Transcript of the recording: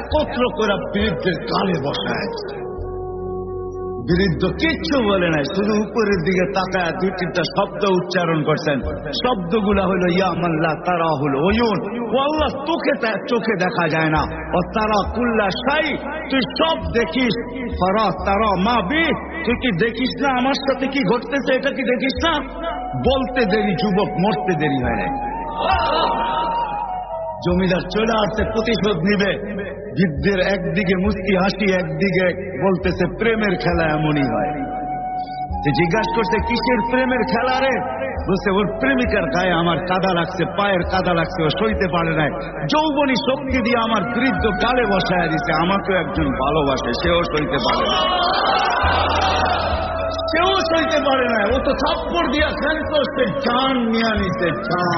একত্র করা বৃদ্ধের গালে বসায় বৃদ্ধ কিচ্ছু বলে নাই, শুধু উপরের দিকে তাকায় দুই তিনটা শব্দ উচ্চারণ করছেন। শব্দগুলা হলো ইয়ামাল্লাহ তারা হলো ওয়ুন ও আল্লাহ তোকে চোখে দেখা যায় না। ও তারা কুল্লা সাই তুই সব দেখিস। ফরা তারা মা বি, তুই কি দেখিস না? আমার সাথে কি ঘটতেছে? এটা কি দেখিস না? বলতে দেরি, যুবক মরতে দেরি হয় নাই। জমিদার চলে আসছে, প্রতিশোধ নিবে। বৃদ্ধের একদিকে মুস্কি হাসি, একদিকে বলতেছে, প্রেমের খেলা এমনই হয়। জিজ্ঞাসা করছে, কিসের প্রেমের খেলা রে? বলছে, ওর প্রেমিকার গায়ে আমার কাদা লাগছে, পায়ের কাদা লাগছে, ও সইতে পারে নাই। যৌবনী শক্তি দিয়ে আমার বৃদ্ধ কালে বসায় দিছে, আমাকেও একজন ভালোবাসে, সেও সইতে পারে না। সেও সইতে পারে না, ও তো থাপ্পড় দিয়া খেলতো, সে জান নিয়ে নিছে, জান।